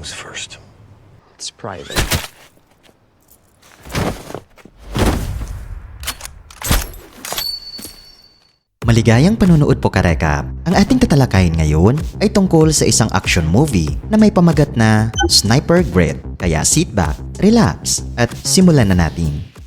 Who's first? It's private. Maligayang panunood po karekap. Ang ating tatalakayin ngayon ay tungkol sa isang action movie na may pamagat na Sniper Grit. Kaya sit back, relax, at simulan na natin.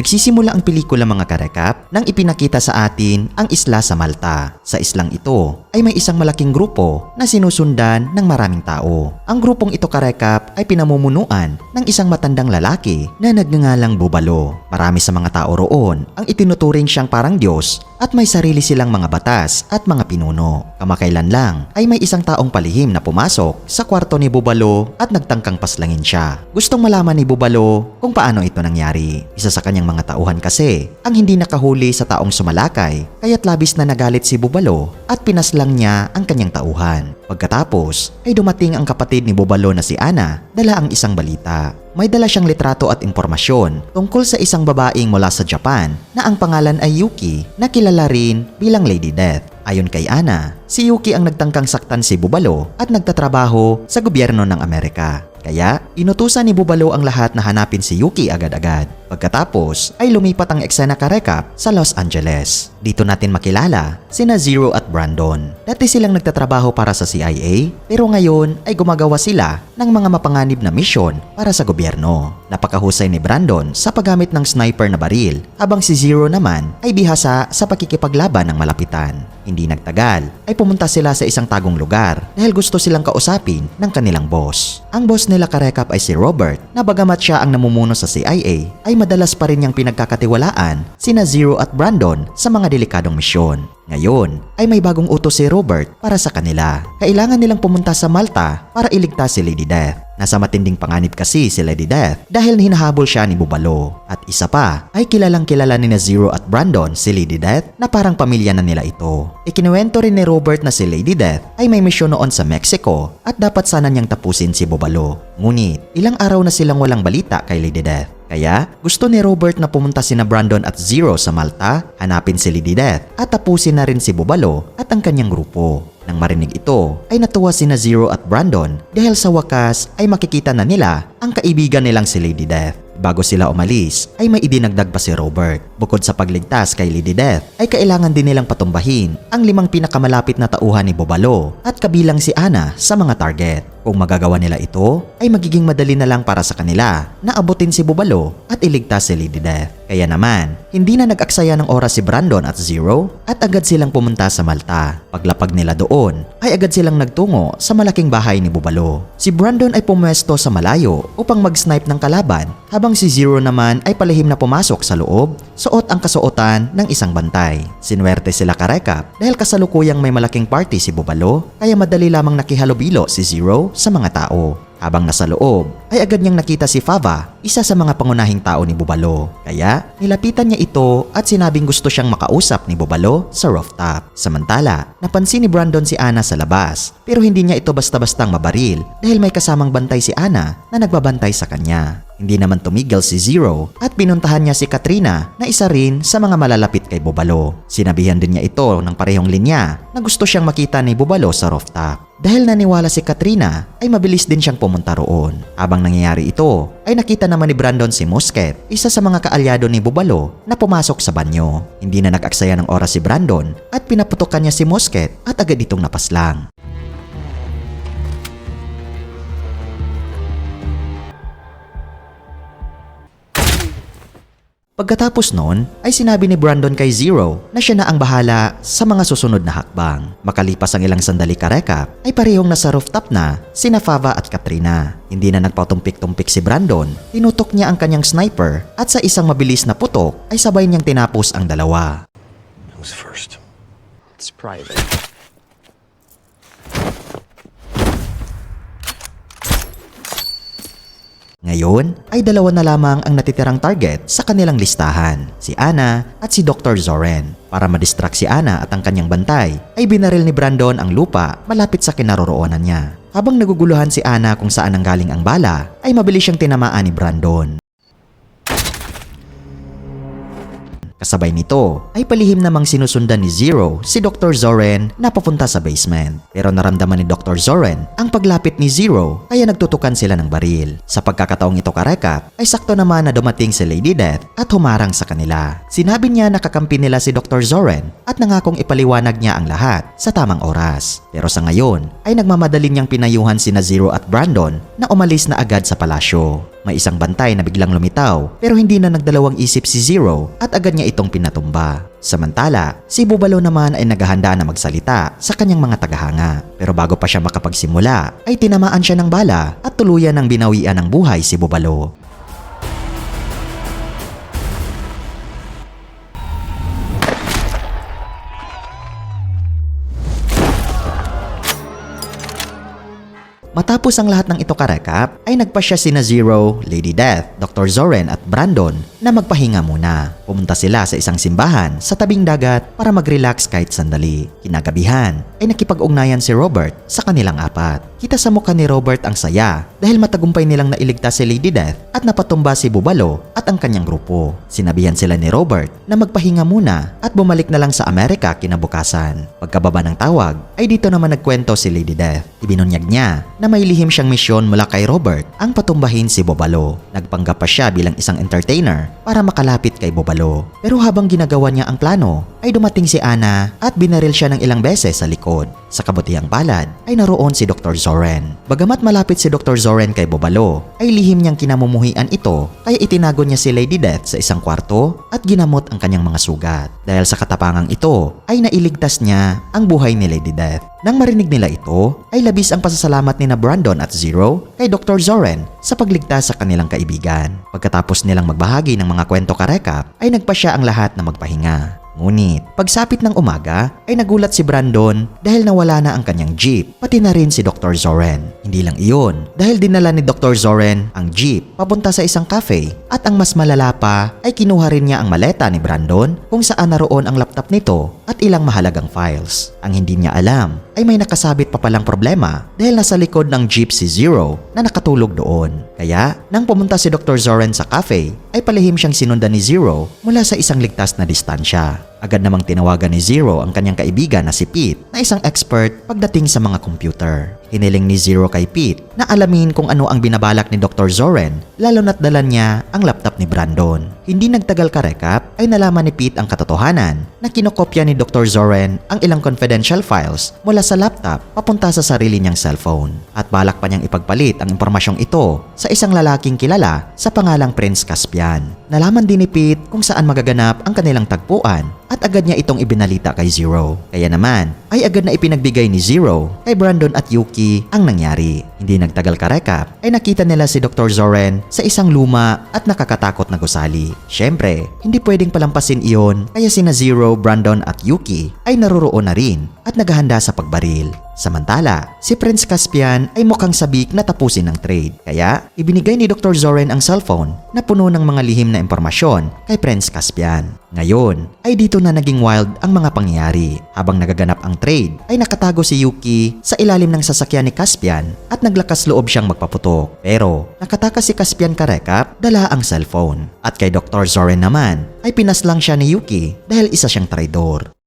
Nagsisimula ang pelikula mga karekap nang ipinakita sa atin ang isla sa Malta. Sa islang ito ay may isang malaking grupo na sinusundan ng maraming tao. Ang grupong ito karekap ay pinamumunuan ng isang matandang lalaki na nagngangalang Bubalo. Marami sa mga tao roon ang itinuturing siyang parang Diyos at may sarili silang mga batas at mga pinuno. Kamakailan lang ay may isang taong palihim na pumasok sa kwarto ni Bubalo at nagtangkang paslangin siya. Gustong malaman ni Bubalo kung paano ito nangyari. Isa sa kanyang mga tauhan kasi ang hindi nakahuli sa taong sumalakay kaya't labis na nagalit si Bubalo at pinaslang niya ang kanyang tauhan. Pagkatapos ay dumating ang kapatid ni Bubalo na si Ana dala ang isang balita. May dala siyang litrato at impormasyon tungkol sa isang babaeng mula sa Japan na ang pangalan ay Yuki na kilala rin bilang Lady Death. Ayon kay Ana, si Yuki ang nagtangkang saktan si Bubalo at nagtatrabaho sa gobyerno ng Amerika. Kaya, inutusan ni Bubalo ang lahat na hanapin si Yuki agad-agad. Pagkatapos, ay lumipat ang eksena karekap sa Los Angeles. Dito natin makilala sina Zero at Brandon. Dati silang nagtatrabaho para sa CIA, pero ngayon ay gumagawa sila ng mga mapanganib na misyon para sa gobyerno. Napakahusay ni Brandon sa paggamit ng sniper na baril, habang si Zero naman ay bihasa sa pakikipaglaban ng malapitan. Hindi nagtagal, ay pumunta sila sa isang tagong lugar dahil gusto silang kausapin ng kanilang boss. Ang boss nila karekap ay si Robert na bagamat siya ang namumuno sa CIA ay madalas pa rin niyang pinagkakatiwalaan sina Zero at Brandon sa mga delikadong misyon. Ngayon ay may bagong utos si Robert para sa kanila. Kailangan nilang pumunta sa Malta para iligtas si Lady Death. Nasa matinding panganib kasi si Lady Death dahil hinahabol siya ni Bubalo. At isa pa ay kilalang kilala ni na Zero at Brandon si Lady Death na parang pamilya na nila ito. Ikinuwento rin ni Robert na si Lady Death ay may misyon noon sa Mexico at dapat sana niyang tapusin si Bubalo. Ngunit ilang araw na silang walang balita kay Lady Death. Kaya gusto ni Robert na pumunta sina Brandon at Zero sa Malta, hanapin si Lady Death at tapusin na rin si Bubalo at ang kanyang grupo. Nang marinig ito, ay natuwa sina Zero at Brandon dahil sa wakas ay makikita na nila ang kaibigan nilang si Lady Death. Bago sila umalis, ay may idinagdag pa si Robert. Bukod sa pagligtas kay Lady Death, ay kailangan din nilang patumbahin ang limang pinakamalapit na tauhan ni Bobalo at kabilang si Ana sa mga target. Kung magagawa nila ito, ay magiging madali na lang para sa kanila na abutin si Bubalo at iligtas si Lady Death. Kaya naman, hindi na nag-aksaya ng oras si Brandon at Zero at agad silang pumunta sa Malta. Paglapag nila doon, ay agad silang nagtungo sa malaking bahay ni Bubalo. Si Brandon ay pumwesto sa malayo upang mag-snipe ng kalaban habang si Zero naman ay palihim na pumasok sa loob, suot ang kasuotan ng isang bantay. Sinwerte sila karekap dahil kasalukuyang may malaking party si Bubalo kaya madali lamang nakihalubilo si Zero sa mga tao. Habang nasa loob, ay agad niyang nakita si Fava, isa sa mga pangunahing tao ni Bubalo. Kaya, nilapitan niya ito at sinabing gusto siyang makausap ni Bubalo sa rooftop. Samantala, napansin ni Brandon si Ana sa labas, pero hindi niya ito basta-bastang mabaril dahil may kasamang bantay si Ana na nagbabantay sa kanya. Hindi naman tumigil si Zero at pinuntahan niya si Katrina na isa rin sa mga malalapit kay Bubalo. Sinabihan din niya ito ng parehong linya na gusto siyang makita ni Bubalo sa rooftop. Dahil naniwala si Katrina ay mabilis din siyang pumunta roon. Habang nangyayari ito ay nakita naman ni Brandon si Musket, isa sa mga kaalyado ni Bubalo na pumasok sa banyo. Hindi na nag-aksaya ng oras si Brandon at pinaputokan niya si Musket at agad itong napaslang. Pagkatapos noon ay sinabi ni Brandon kay Zero na siya na ang bahala sa mga susunod na hakbang. Makalipas ang ilang sandali karekap ay parehong nasa rooftop na sina Fava at Katrina. Hindi na nagpatumpik-tumpik si Brandon, tinutok niya ang kanyang sniper at sa isang mabilis na putok ay sabay niyang tinapos ang dalawa. Who's first? It's private. Ngayon ay dalawa na lamang ang natitirang target sa kanilang listahan, si Ana at si Dr. Zoren. Para madistract si Ana at ang kanyang bantay, ay binaril ni Brandon ang lupa malapit sa kinaroroonan niya. Habang naguguluhan si Ana kung saan ang galing ang bala, ay mabilis siyang tinamaan ni Brandon. Kasabay nito ay palihim namang sinusundan ni Zero si Dr. Zoren na papunta sa basement. Pero naramdaman ni Dr. Zoren ang paglapit ni Zero kaya nagtutukan sila ng baril. Sa pagkakataong ito karekap ay sakto naman na dumating si Lady Death at humarang sa kanila. Sinabi niya na kakampi nila si Dr. Zoren at nangakong ipaliwanag niya ang lahat sa tamang oras. Pero sa ngayon ay nagmamadali niyang pinayuhan sina Zero at Brandon na umalis na agad sa palasyo. May isang bantay na biglang lumitaw pero hindi na nagdalawang isip si Zero at agad niya itong pinatumba. Samantala, si Bubalo naman ay naghahanda na magsalita sa kanyang mga tagahanga. Pero bago pa siya makapagsimula, ay tinamaan siya ng bala at tuluyan ng binawian ng buhay si Bubalo. Matapos ang lahat ng ito karekap, ay nagpa siya sina Zero, Lady Death, Dr. Zoren at Brandon na magpahinga muna. Pumunta sila sa isang simbahan sa tabing dagat para mag-relax kahit sandali. Kinagabihan ay nakipag-ugnayan si Robert sa kanilang apat. Kita sa mukha ni Robert ang saya dahil matagumpay nilang nailigtas si Lady Death at napatumba si Bubalo at ang kanyang grupo. Sinabihan sila ni Robert na magpahinga muna at bumalik na lang sa Amerika kinabukasan. Pagkababa ng tawag ay dito naman nagkwento si Lady Death. Ibinunyag niya na may lihim siyang misyon mula kay Robert ang patumbahin si Bobalo. Nagpanggap pa siya bilang isang entertainer para makalapit kay Bobalo. Pero habang ginagawa niya ang plano, ay dumating si Ana at binaril siya ng ilang beses sa likod. Sa kabutihang palad ay naroon si Dr. Zoren. Bagamat malapit si Dr. Zoren kay Bobalo, ay lihim niyang kinamumuhian ito kaya itinago niya si Lady Death sa isang kwarto at ginamot ang kanyang mga sugat. Dahil sa katapangang ito ay nailigtas niya ang buhay ni Lady Death. Nang marinig nila ito, ay labis ang pasasalamat ni na Brandon at Zero kay Dr. Zoren sa pagligtas sa kanilang kaibigan. Pagkatapos nilang magbahagi ng mga kwento karekap, ay nagpa siya ang lahat na magpahinga. Ngunit, pagsapit ng umaga ay nagulat si Brandon dahil nawala na ang kanyang jeep, pati na rin si Dr. Zoren. Hindi lang iyon, dahil dinala ni Dr. Zoren ang jeep papunta sa isang cafe at ang mas malala pa ay kinuha rin niya ang maleta ni Brandon kung saan naroon ang laptop nito at ilang mahalagang files. Ang hindi niya alam ay may nakasabit pa palang problema dahil nasa likod ng jeep si Zero na nakatulog doon. Kaya, nang pumunta si Dr. Zoren sa cafe, ay palihim siyang sinundan ni Zero mula sa isang ligtas na distansya. Agad namang tinawagan ni Zero ang kanyang kaibigan na si Pete na isang expert pagdating sa mga computer. Hiniling ni Zero kay Pete na alamin kung ano ang binabalak ni Dr. Zoren lalo na't dala niya ang laptop ni Brandon. Hindi nagtagal karekap ay nalaman ni Pete ang katotohanan na kinokopya ni Dr. Zoren ang ilang confidential files mula sa laptop papunta sa sarili niyang cellphone. At balak pa niyang ipagpalit ang impormasyong ito sa isang lalaking kilala sa pangalang Prince Caspian. Nalaman din ni Pete kung saan magaganap ang kanilang tagpuan at agad niya itong ibinalita kay Zero. Kaya naman ay agad na ipinagbigay ni Zero kay Brandon at Yuki ang nangyari. Hindi nagtagal karekap ay nakita nila si Dr. Zoren sa isang luma at nakakatakot na gusali. Siyempre, hindi pwedeng palampasin iyon kaya sina Zero, Brandon at Yuki ay naroroon na rin at naghahanda sa pagbaril. Samantala, si Prince Caspian ay mukhang sabik na tapusin ang trade. Kaya, ibinigay ni Dr. Zoren ang cellphone na puno ng mga lihim na impormasyon kay Prince Caspian. Ngayon, ay dito na naging wild ang mga pangyayari. Habang nagaganap ang trade, ay nakatago si Yuki sa ilalim ng sasakyan ni Caspian at naglakas loob siyang magpaputok. Pero, nakatakas si Caspian karekap, dala ang cellphone. At kay Dr. Zoren naman, ay pinaslang siya ni Yuki dahil isa siyang traidor.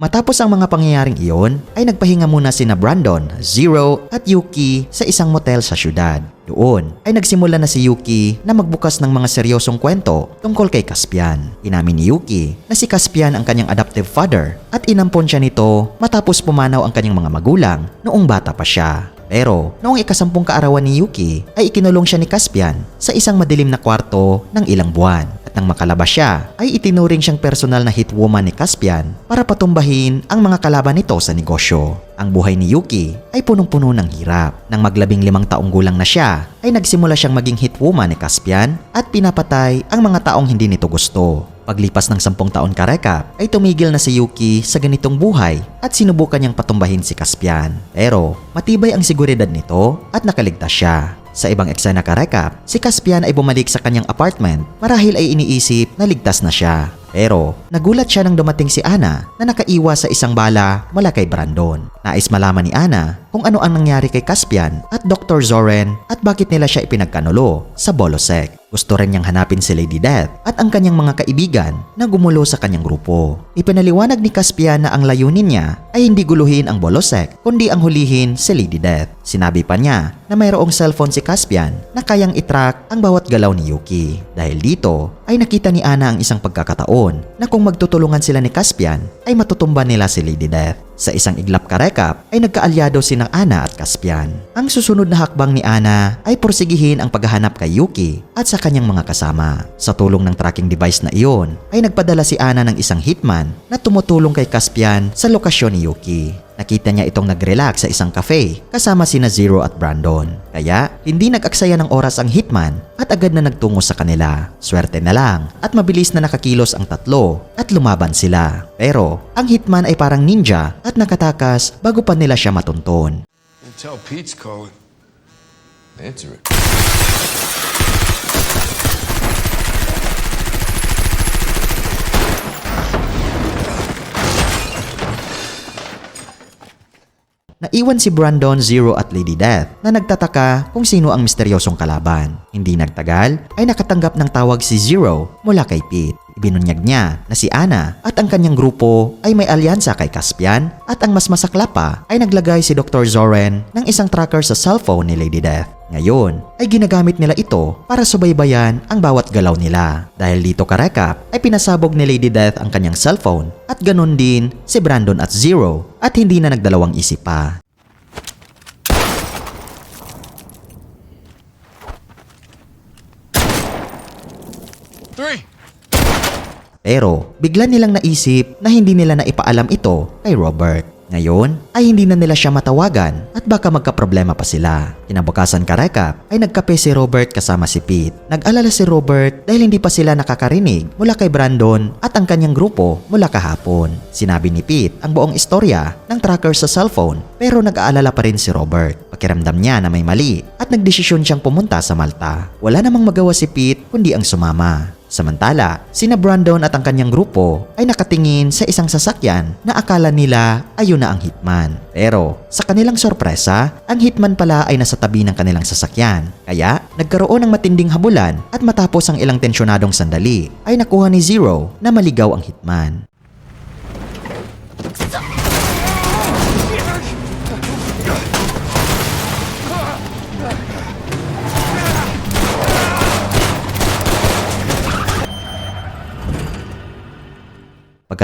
Matapos ang mga pangyayaring iyon, ay nagpahinga muna sina Brandon, Zero at Yuki sa isang motel sa syudad. Doon ay nagsimula na si Yuki na magbukas ng mga seryosong kwento tungkol kay Caspian. Inamin ni Yuki na si Caspian ang kanyang adoptive father at inampon siya nito matapos pumanaw ang kanyang mga magulang noong bata pa siya. Pero noong ikasampung kaarawan ni Yuki ay ikinulong siya ni Caspian sa isang madilim na kwarto ng ilang buwan. At nang makalabas siya ay itinuring siyang personal na hit woman ni Caspian para patumbahin ang mga kalaban nito sa negosyo. Ang buhay ni Yuki ay punong-puno ng hirap. Nang maglabing limang taong gulang na siya ay nagsimula siyang maging hit woman ni Caspian at pinapatay ang mga taong hindi nito gusto. Paglipas ng sampung taon karekap ay tumigil na si Yuki sa ganitong buhay at sinubukan niyang patumbahin si Caspian. Pero matibay ang seguridad nito at nakaligtas siya. Sa ibang eksena karekap, si Caspian ay bumalik sa kanyang apartment marahil ay iniisip na ligtas na siya. Pero nagulat siya nang dumating si Ana na nakaiwas sa isang bala mula kay Brandon. Nais malaman ni Ana kung ano ang nangyari kay Caspian at Dr. Zoren at bakit nila siya ipinagkanulo sa Bolosek. Gusto rin niyang hanapin si Lady Death at ang kanyang mga kaibigan na gumulo sa kanyang grupo. Ipinaliwanag ni Caspian na ang layunin niya ay hindi guluhin ang Bolosek kundi ang hulihin si Lady Death. Sinabi pa niya na mayroong cellphone si Caspian na kayang itrack ang bawat galaw ni Yuki. Dahil dito ay nakita ni Ana ang isang pagkakataon na kung magtutulungan sila ni Caspian ay matutumban nila si Lady Death. Sa isang iglap karekap ay nagkaalyado si Ana at Caspian. Ang susunod na hakbang ni Ana ay porsigihin ang paghahanap kay Yuki at sa kanyang mga kasama. Sa tulong ng tracking device na iyon ay nagpadala si Ana ng isang hitman na tumutulong kay Caspian sa lokasyon ni Yuki. Nakita niya itong nag-relax sa isang cafe kasama sina Zero at Brandon. Kaya hindi nag-aksaya ng oras ang hitman at agad na nagtungo sa kanila. Swerte na lang at mabilis na nakakilos ang tatlo at lumaban sila. Pero ang hitman ay parang ninja at nakatakas bago pa nila siya matunton. Tell Pete's calling. Answer it. Naiwan si Brandon, Zero at Lady Death na nagtataka kung sino ang misteryosong kalaban. Hindi nagtagal ay nakatanggap ng tawag si Zero mula kay Pete. Ibinunyag niya na si Ana at ang kanyang grupo ay may alyansa kay Caspian at ang mas masakla pa ay naglagay si Dr. Zoren ng isang tracker sa cellphone ni Lady Death. Ngayon ay ginagamit nila ito para subaybayan ang bawat galaw nila. Dahil dito karekap ay pinasabog ni Lady Death ang kanyang cellphone at ganun din si Brandon at Zero at hindi na nagdalawang isip pa. Three. Pero bigla nilang naisip na hindi nila na ipaalam ito kay Robert. Ngayon ay hindi na nila siya matawagan at baka magkaproblema pa sila. Kinabukasan karekap ay nagkape si Robert kasama si Pete. Nag-alala si Robert dahil hindi pa sila nakakarinig mula kay Brandon at ang kanyang grupo mula kahapon. Sinabi ni Pete ang buong istorya ng tracker sa cellphone pero nag-aalala pa rin si Robert. Pakiramdam niya na may mali at nagdesisyon siyang pumunta sa Malta. Wala namang magawa si Pete kundi ang sumama. Samantala, sina Brandon at ang kanyang grupo ay nakatingin sa isang sasakyan na akala nila ayun na ang hitman. Pero sa kanilang sorpresa, ang hitman pala ay nasa tabi ng kanilang sasakyan. Kaya nagkaroon ng matinding habulan at matapos ang ilang tensyonadong sandali ay nakuha ni Zero na maligaw ang hitman.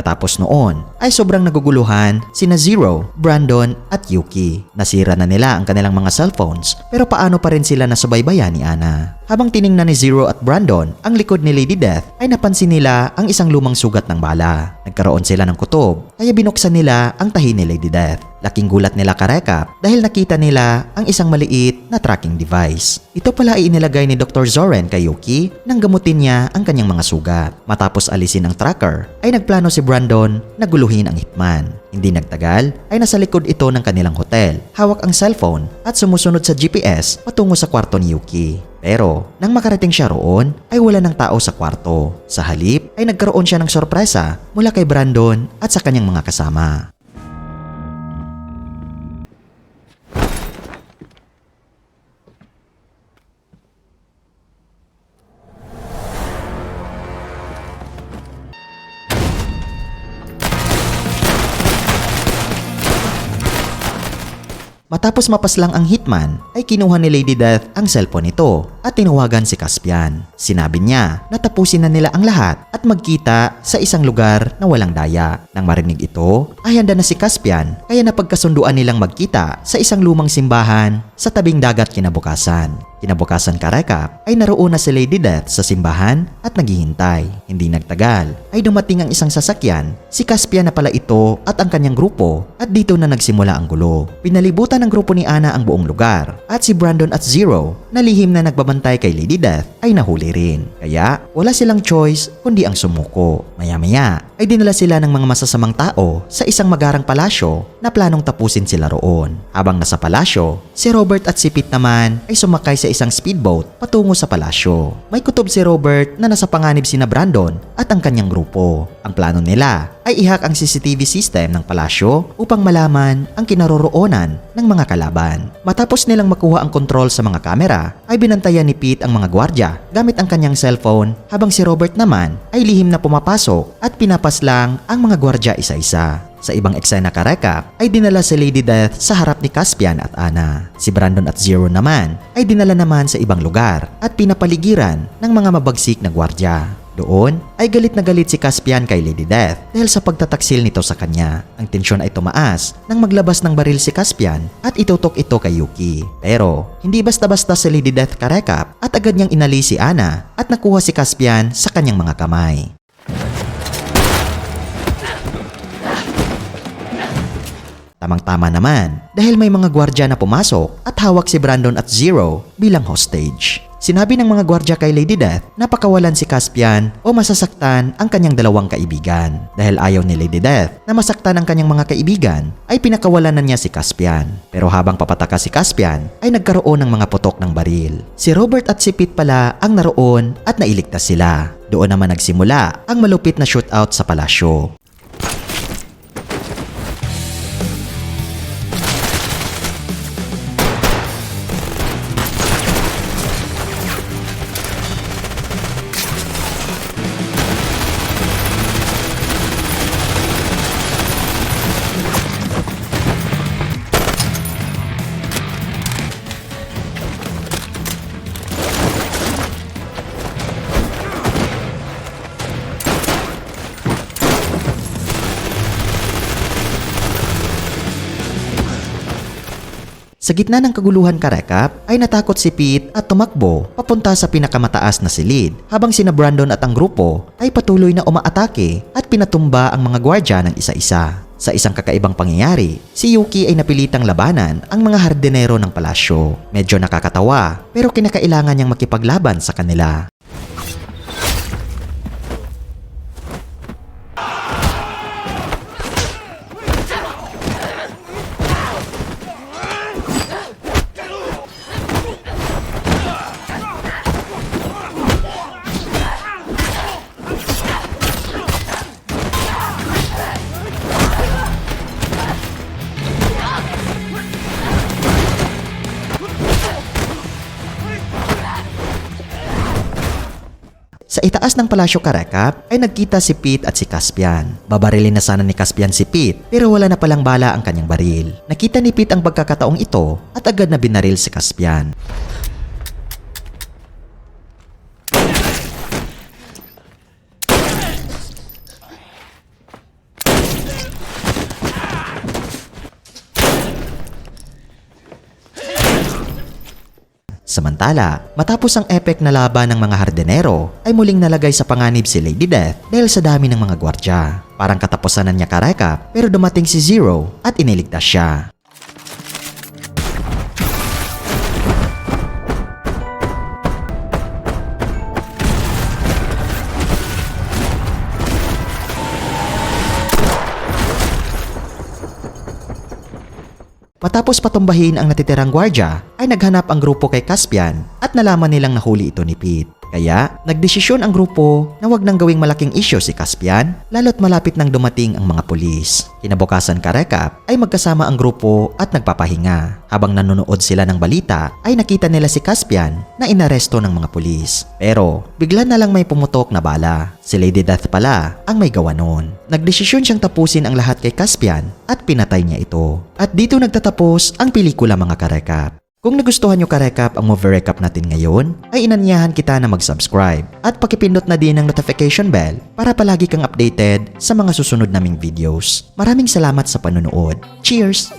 Pagkatapos noon ay sobrang naguguluhan sina Zero, Brandon at Yuki. Nasira na nila ang kanilang mga cellphones pero paano pa rin sila nasubaybayan ni Ana. Habang tiningnan ni Zero at Brandon ang likod ni Lady Death ay napansin nila ang isang lumang sugat ng bala. Nagkaroon sila ng kutob kaya binuksan nila ang tahi ni Lady Death. Laking gulat nila karekap dahil nakita nila ang isang maliit na tracking device. Ito pala ay inilagay ni Dr. Zoren kay Yuki nang gamutin niya ang kanyang mga sugat. Matapos alisin ang tracker ay nagplano si Brandon na guluhin ang hitman. Hindi nagtagal ay nasa likod ito ng kanilang hotel. Hawak ang cellphone at sumusunod sa GPS patungo sa kwarto ni Yuki. Pero nang makarating siya roon ay wala ng tao sa kwarto. Sa halip ay nagkaroon siya ng sorpresa mula kay Brandon at sa kanyang mga kasama. Matapos mapaslang ang hitman, ay kinuha ni Lady Death ang cellphone nito at tinawagan si Caspian. Sinabi niya na tapusin na nila ang lahat at magkita sa isang lugar na walang daya. Nang marinig ito, ay handa na si Caspian kaya napagkasunduan nilang magkita sa isang lumang simbahan sa tabing dagat kinabukasan. Kinabukasan karekap ay naroon na si Lady Death sa simbahan at naghihintay. Hindi nagtagal ay dumating ang isang sasakyan, si Caspian na pala ito at ang kanyang grupo at dito na nagsimula ang gulo. Pinalibutan ng grupo ni Ana ang buong lugar at si Brandon at Zero na lihim na nagbabantay bumantay kay Lady Death ay nahuli rin. Kaya wala silang choice kundi ang sumuko. Maya-maya ay dinala sila ng mga masasamang tao sa isang magarang palasyo na planong tapusin sila roon. Habang nasa palasyo, si Robert at si Pete naman ay sumakay sa isang speedboat patungo sa palasyo. May kutob si Robert na nasa panganib sina Brandon at ang kanyang grupo. Ang plano nila ay ihak ang CCTV system ng palasyo upang malaman ang kinaroroonan ng mga kalaban. Matapos nilang makuha ang kontrol sa mga kamera, ay binantayan ni Pete ang mga gwardya gamit ang kanyang cellphone habang si Robert naman ay lihim na pumapasok at pinapaslang ang mga gwardya isa-isa. Sa ibang eksena karekap ay dinala si Lady Death sa harap ni Caspian at Ana. Si Brandon at Zero naman ay dinala naman sa ibang lugar at pinapaligiran ng mga mabagsik na gwardya. Doon ay galit na galit si Caspian kay Lady Death dahil sa pagtataksil nito sa kanya. Ang tensyon ay tumaas nang maglabas ng baril si Caspian at itutok ito kay Yuki. Pero hindi basta-basta si Lady Death karekap at agad niyang inali si Ana at nakuha si Caspian sa kanyang mga kamay. Tamang-tama naman dahil may mga gwardya na pumasok at hawak si Brandon at Zero bilang hostage. Sinabi ng mga gwardya kay Lady Death na pakawalan si Caspian o masasaktan ang kanyang dalawang kaibigan. Dahil ayaw ni Lady Death na masaktan ang kanyang mga kaibigan, ay pinakawalan na niya si Caspian. Pero habang papataka si Caspian, ay nagkaroon ng mga putok ng baril. Si Robert at si Pete pala ang naroon at nailigtas sila. Doon naman nagsimula ang malupit na shootout sa palasyo. Sa gitna ng kaguluhan karekap, ay natakot si Pete at tumakbo papunta sa pinakamataas na silid habang sina Brandon at ang grupo ay patuloy na umaatake at pinatumba ang mga gwardya ng isa-isa. Sa isang kakaibang pangyayari, si Yuki ay napilitang labanan ang mga hardinero ng palasyo. Medyo nakakatawa pero kinakailangan niyang makipaglaban sa kanila. Sa itaas ng Palasyo Karakap ay nagkita si Pete at si Caspian. Babarilin na sana ni Caspian si Pete pero wala na palang bala ang kanyang baril. Nakita ni Pete ang pagkakataong ito at agad na binaril si Caspian. Samantala, matapos ang epic na laban ng mga hardenero, ay muling nalagay sa panganib si Lady Death dahil sa dami ng mga gwardya. Parang katapusan na niya karekap pero dumating si Zero at iniligtas siya. Matapos patumbahin ang natitirang gwardya, ay naghanap ang grupo kay Caspian at nalaman nilang nahuli ito ni Pete. Kaya, nagdesisyon ang grupo na wag nang gawing malaking isyo si Caspian lalo't malapit nang dumating ang mga pulis. Kinabukasan karekap ay magkasama ang grupo at nagpapahinga. Habang nanonood sila ng balita ay nakita nila si Caspian na inaresto ng mga pulis. Pero bigla na lang may pumutok na bala. Si Lady Death pala ang may gawa noon. Nagdesisyon siyang tapusin ang lahat kay Caspian at pinatay niya ito. At dito nagtatapos ang pelikula mga karekap. Kung nagustuhan nyo ka-recap ang movie recap natin ngayon, ay inanyahan kita na mag-subscribe at pakipindot na din ang notification bell para palagi kang updated sa mga susunod naming videos. Maraming salamat sa panonood. Cheers!